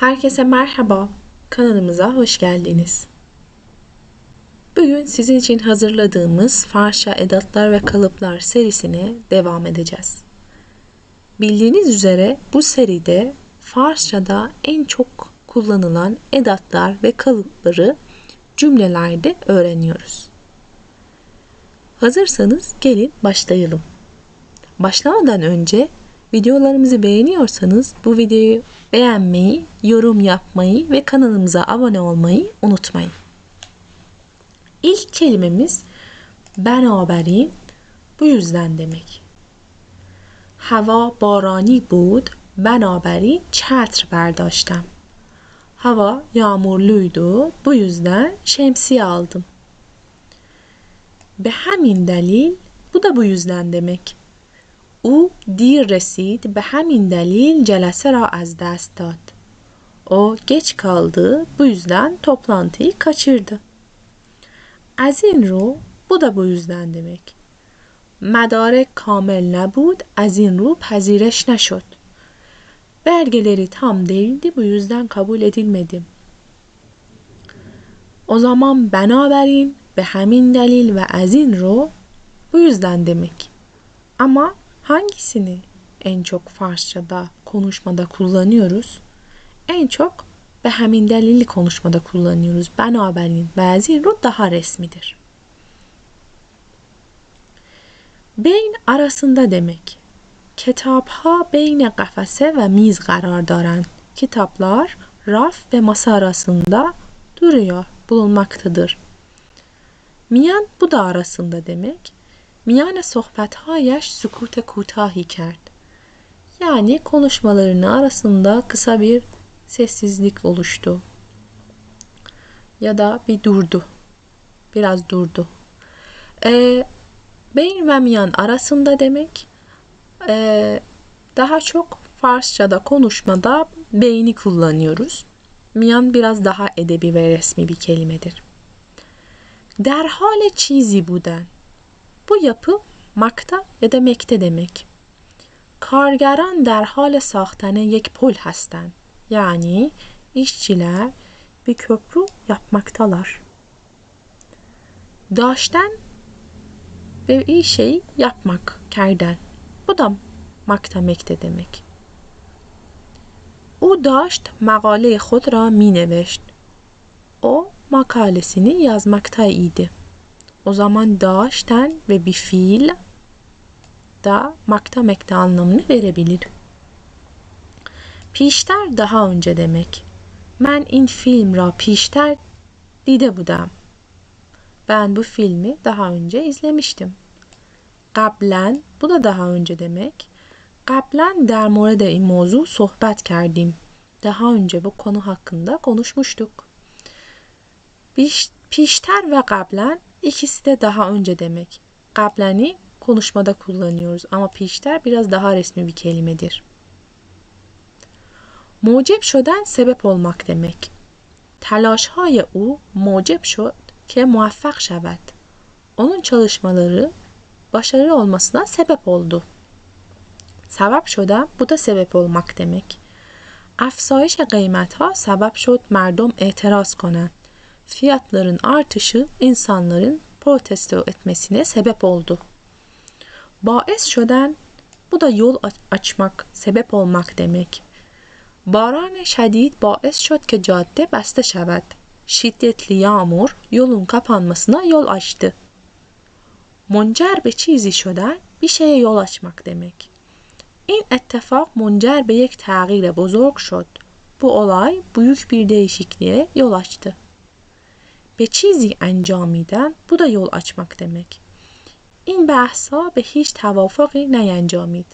Herkese merhaba. Kanalımıza hoş geldiniz. Bugün sizin için hazırladığımız Farsça edatlar ve kalıplar serisine devam edeceğiz. Bildiğiniz üzere bu seride Farsçada en çok kullanılan edatlar ve kalıpları cümlelerde öğreniyoruz. Hazırsanız gelin başlayalım. Başlamadan önce videolarımızı beğeniyorsanız bu videoyu beğenmeyi, yorum yapmayı ve kanalımıza abone olmayı unutmayın. İlk kelimemiz beraberin bu yüzden demek. Hava barani بود beraberin çetr berdاشتم. Hava yağmurluydu. Bu yüzden şemsiye aldım. Be hamin delil bu da bu yüzden demek. او دیر رسید به همین دلیل جلسه را از دست داد. O geç kaldı, bu yüzden toplantıyı kaçırdı. از این رو bu da bu yüzden demek. مدارک کامل نبود از این رو پذیرش نشد. Belgeleri tam değildi bu yüzden kabul edilmedi. O zaman beraberin به همین دلیل ve از این رو bu yüzden demek. Ama hangisini en çok Farsçada konuşmada kullanıyoruz? En çok ve hemin delili konuşmada kullanıyoruz. Beraberin bazı ru daha resmidir. Beyn arasında demek. Kitapha beyn kafese ve miz karar daran. Kitaplar raf ve masa arasında duruyor, bulunmaktadır. Miyan bu da arasında demek. Miyan sohbethayş sükute kudahi kerd. Yani konuşmalarının arasında kısa bir sessizlik oluştu. Ya da bir durdu. Biraz durdu. Ee, beyin ve miyan arasında demek e, daha çok Farsça'da konuşmada beyni kullanıyoruz. Miyan biraz daha edebi ve resmi bir kelimedir. Derhale çizi buden bu yapı makta ya da mekte demek. Kargeran der hal sahtane yek pol hasten. Yani işçiler bir köprü yapmaktalar. Daşten ve iyi şey yapmak kerden. Bu da makta mekte demek. O daşt makale خود را می O makalesini yazmaktaydı. O zaman daşten ve bir fiil da makta mekte anlamını verebilir. Pişter daha önce demek. Men in film ra pişter dide bu da. Ben bu filmi daha önce izlemiştim. Qablen bu da daha önce demek. Qablen der morede mozu sohbet kerdim. Daha önce bu konu hakkında konuşmuştuk. Pişter ve qablen İkisi de daha önce demek. Kablani konuşmada kullanıyoruz ama pişter biraz daha resmi bir kelimedir. Mucep şöden sebep olmak demek. Telaşhay u mucep şod ke muvaffak şevet. Onun çalışmaları başarılı olmasına sebep oldu. Sebep şoda bu da sebep olmak demek. افزایش قیمت ها سبب شد مردم اعتراض کنند. fiyatların artışı insanların protesto etmesine sebep oldu. Baes şöden bu da yol açmak, sebep olmak demek. Baran şedid baes şöd ki cadde beste şevet. Şiddetli yağmur yolun kapanmasına yol açtı. Moncer be çizi şöden bir şeye yol açmak demek. İn ettefak moncer be yek tağire bozorg şod. Bu olay büyük bir değişikliğe yol açtı. به چیزی انجام میدن bu da yol açmak demek. این بحثا به هیچ توافقی نینجامید.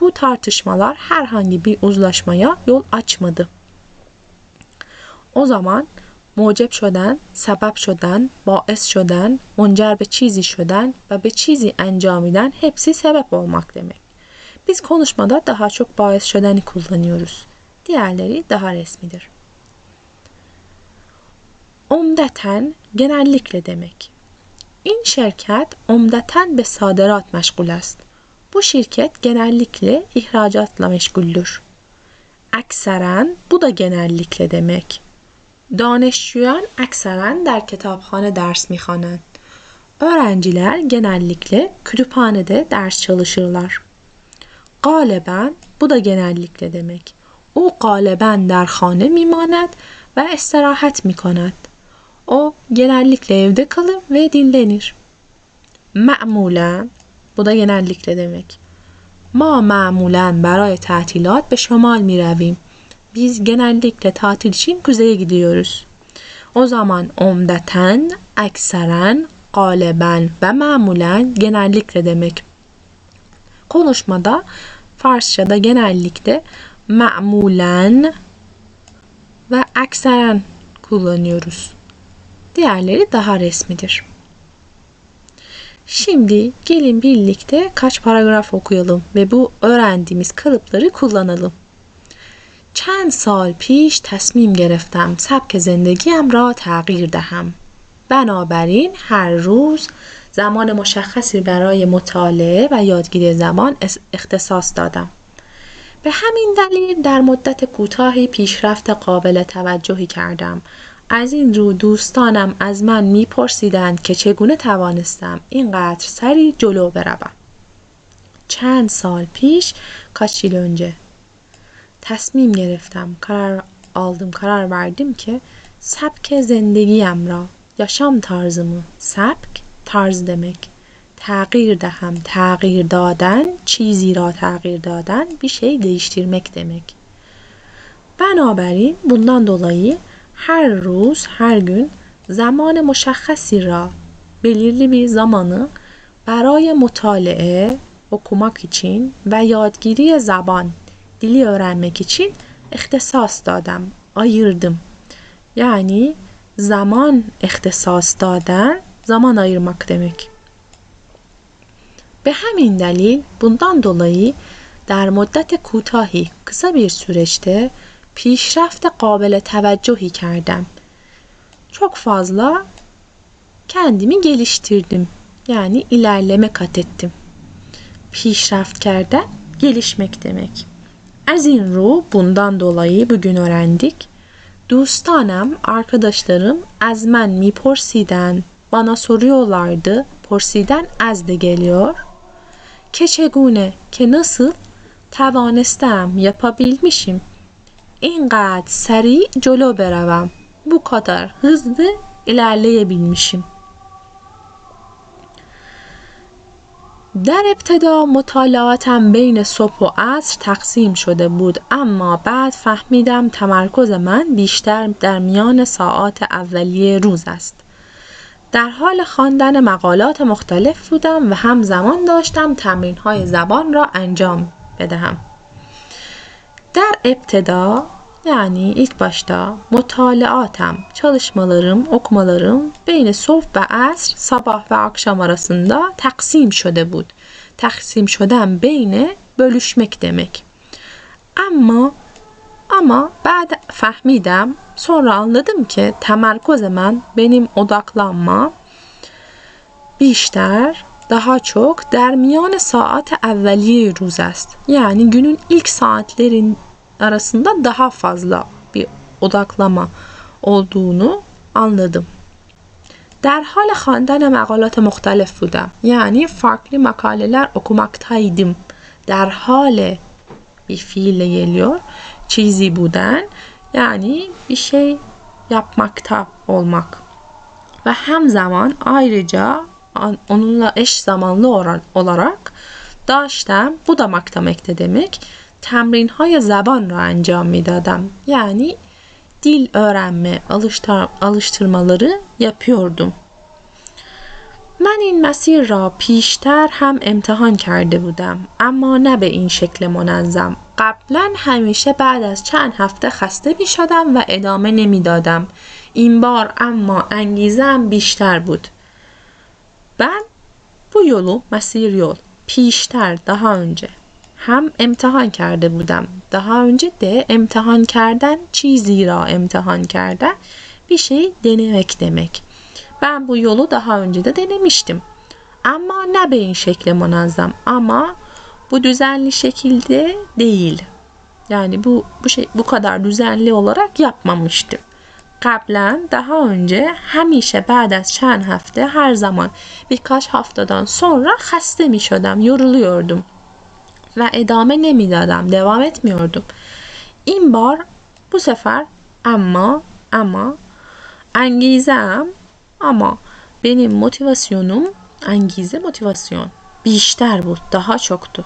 Bu tartışmalar herhangi bir uzlaşmaya yol açmadı. O zaman موجب شدن، sebep şöden, باعث şöden, منجر به چیزی şöden ve به چیزی انجامیدن hepsi sebep olmak demek. Biz konuşmada daha çok باعث şödeni kullanıyoruz. Diğerleri daha resmidir. عمدا تن دمک. این شرکت عمدا به صادرات مشغول است. بو شرکت گenرلیکل اهرجات لامشگل دور. اکسرن بو دا گenرلیکل دمک. دانشجویان اکثرا در کتابخانه درس میخانند. آرنجیلر گenرلیکل کریبانه در درس چالشیاران. قالبند بو دا گenرلیکل دمک. او قالبند در خانه میماند و استراحت می‌کند. O genellikle evde kalır ve dinlenir. Ma'mulen bu da genellikle demek. Ma ma'mulen برای تعطیلات به شمال می رویم. Biz genellikle tatil için kuzeye gidiyoruz. O zaman omdaten, ekseren, galeben ve mamulen genellikle demek. Konuşmada Farsçada genellikle ma'mulen ve ekseren kullanıyoruz. Diğerleri daha resmidir. Şimdi gelin birlikte kaç paragraf okuyalım ve bu öğrendiğimiz kalıpları kullanalım. چند سال پیش تصمیم گرفتم سبک زندگیم را تغییر دهم. بنابراین هر روز زمان مشخصی برای مطالعه و یادگیری زبان اختصاص دادم. به همین دلیل در مدت کوتاهی پیشرفت قابل توجهی کردم از این رو دوستانم از من میپرسیدند که چگونه توانستم اینقدر سری جلو بروم. چند سال پیش önce تصمیم گرفتم karar aldım karar verdim ki سبک زندگیم را yaşam tarzımı سبک tarz demek تغییر دهم تغییر دادن چیزی را تغییر دادن şey değiştirmek demek banaberin bundan dolayı هر روز هر گن زمان مشخصی را بلیلی بیر زمانی برای مطالعه اوکوماک ایچین و یادگیری زبان دیلی اورنمک ایچین اختصاص دادم آیردم یعنی زمان اختصاص دادن زمان آیرماک دمک به همین دلیل بوندان دولایی در مدت کوتاهی قصه بیر سورچده پیشرفت قابل توجهی kerdem. Çok fazla kendimi geliştirdim. Yani ilerleme kat ettim. Peşraft kerdem gelişmek demek. Az in ru bundan dolayı bugün öğrendik. Dostanım, arkadaşlarım az men mi porsiden bana soruyorlardı. Porsiden az de geliyor. Keçegune ke nasıl توانستم yapabilmişim اینقدر سریع جلو بروم bu kadar hızlı ilerleyebilmişim. در ابتدا مطالعاتم بین صبح و عصر تقسیم شده بود اما بعد فهمیدم تمرکز من بیشتر در میان ساعات اولیه روز است. در حال خواندن مقالات مختلف بودم و هم زمان داشتم تمرین های زبان را انجام بدهم. در ابتدا yani ilk başta mutalaatım, çalışmalarım, okumalarım beyni sof ve asr, sabah ve akşam arasında taksim şöde bud. Taksim şöden beyne bölüşmek demek. Ama ama ben fahmidem, sonra anladım ki temerkoz hemen benim odaklanma bişter daha çok dermiyan saat evveliye ruz است. Yani günün ilk saatlerin arasında daha fazla bir odaklama olduğunu anladım. Derhal xandan məqalat müxtəlif buda. Yani farklı makaleler okumaktaydım. Derhal bir fiille geliyor. Çizi budan. Yani bir şey yapmakta olmak. Ve hem zaman ayrıca onunla eş zamanlı olarak daştem budamakta demek. تمرین های زبان را انجام می دادم. Yani dil öğrenme alıştır, alıştırmaları yapıyordum. من این مسیر را پیشتر هم امتحان کرده بودم اما نه به این شکل منظم قبلا همیشه بعد از چند هفته خسته می شدم و ادامه نمی دادم این بار اما انگیزم بیشتر بود ben bu yolu مسیر yol پیشتر daha önce هم امتحان کرده بودم daha önce de امتحان کردن چیزی را امتحان کردن bir şey denemek demek. Ben bu yolu daha önce de denemiştim. Ama ne beyin şekli munazzam ama bu düzenli şekilde değil. Yani bu bu şey bu kadar düzenli olarak yapmamıştım. Kablen daha önce همیشه بعد از چند hafta her zaman birkaç haftadan sonra hasta mi şödem yoruluyordum ve edame nemidadam. Devam etmiyordum. İn bar bu sefer ama ama engizem ama benim motivasyonum engize motivasyon. Bir işler bu. Daha çoktu.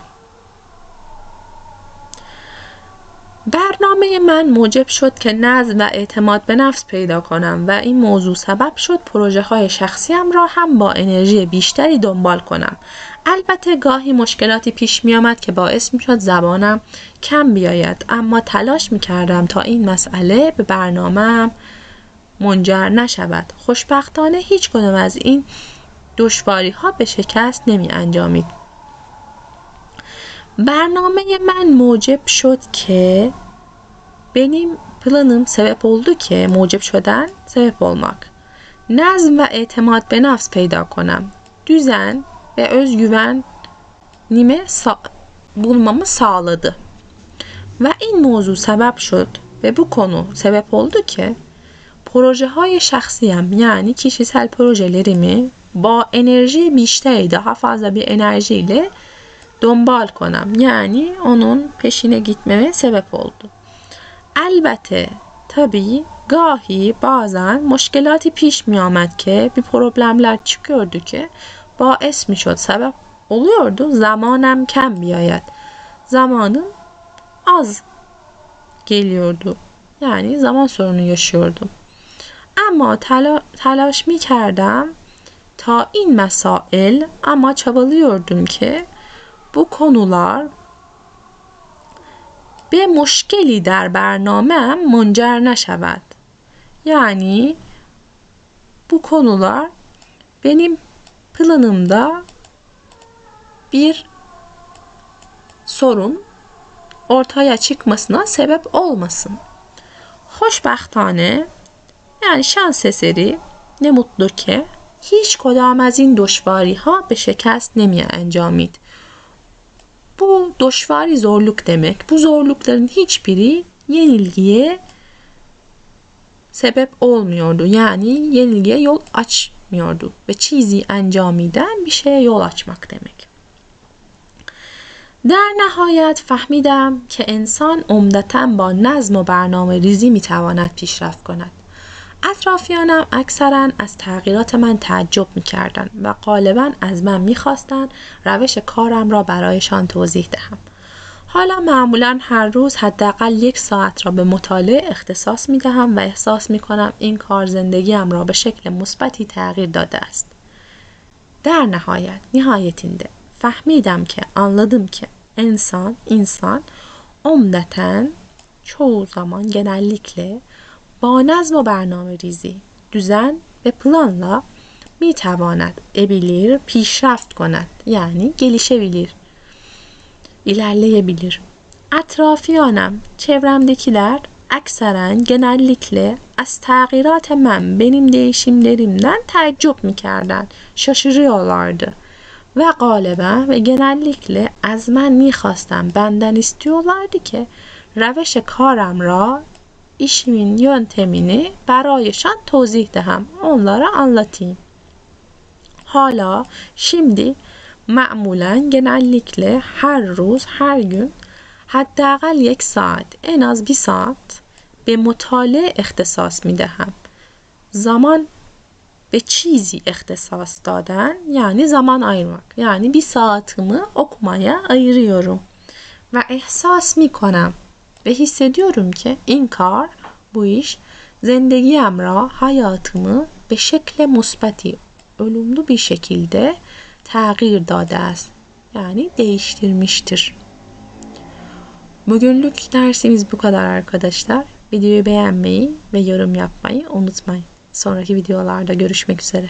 برنامه من موجب شد که نظم و اعتماد به نفس پیدا کنم و این موضوع سبب شد پروژه های شخصیم را هم با انرژی بیشتری دنبال کنم. البته گاهی مشکلاتی پیش می آمد که باعث می شد زبانم کم بیاید اما تلاش می کردم تا این مسئله به برنامه منجر نشود. خوشبختانه هیچ کدام از این دشواری ها به شکست نمی انجامید. برنامه من موجب شد که benim planım sebep oldu ki mucib şöden sebep olmak. Nazm ve etimat be nafs peyda konam. Düzen ve özgüven nime sa bulmamı sağladı. Ve in mozu sebep şud ve bu konu sebep oldu ki projeهای şahsiyem yani kişisel projelerimi با enerji بیشتری daha fazla bir enerjiyle دنبال کنم yani onun peşine gitmeme sebep oldu. Elbette tabii gahi bazen مشکلاتی پیش می آمد که bir problemler çıkıyordu ki باعث می شد sebep oluyordu zamanım kem بیاید zamanım az geliyordu yani zaman sorunu yaşıyordum ama tela, telaş mi kerdem ta in mesail ama çabalıyordum ki bu konular به مشکلی در برنامه منجر نشود. Yani bu konular benim planımda bir sorun ortaya çıkmasına sebep olmasın. Hoşbahtane yani şans eseri ne mutlu ki hiç کدام از این دشواری ها به شکست نمی انجامید. Bu دشواری zorluk demek. Bu zorlukların hiçbiri yenilgiye sebep olmuyordu. Yani yenilgiye yol açmıyordu. Ve çizi encamiden bir şeye yol açmak demek. در نهایت فهمیدم که انسان عمدتا با نظم و برنامه ریزی میتواند پیشرفت کند. اطرافیانم اکثرا از تغییرات من تعجب می‌کردند و غالبا از من می‌خواستند روش کارم را برایشان توضیح دهم حالا معمولا هر روز حداقل یک ساعت را به مطالعه اختصاص می دهم و احساس می کنم این کار زندگیم را به شکل مثبتی تغییر داده است. در نهایت nihayetinde fahmidem ki anladım ki insan insan عمدتا çoğu zaman genellikle با نظم و برنامه ریزی دوزن به پلان لا می تواند ابیلیر پیشرفت کند یعنی گلیشه بیلیر ایلرله بیلیر اطرافیانم چورم دکیلر اکثرا گنلیکله از تغییرات من بنیم دیشیم دریم دریمدن تعجب می کردن شاشری آلارده و غالبا و گنلیکله از من می خواستم بندن استیولاردی که روش کارم را işimin yöntemini برایشان توضیح دهم onlara anlatayım. Hala şimdi معمولا genellikle her روز her gün حداقل یک saat en az bir saat به مطالعه اختصاص می دهم. Zaman به چیزی اختصاص دادن yani zaman ayırmak. Yani bir saatimi okumaya ayırıyorum. Ve ihsas mi کنم ve hissediyorum ki inkar bu iş zendegiyem ra hayatımı به şekle musbati olumlu bir şekilde tağyir dade است. Yani değiştirmiştir. Bugünlük dersimiz bu kadar arkadaşlar. Videoyu beğenmeyi ve yorum yapmayı unutmayın. Sonraki videolarda görüşmek üzere.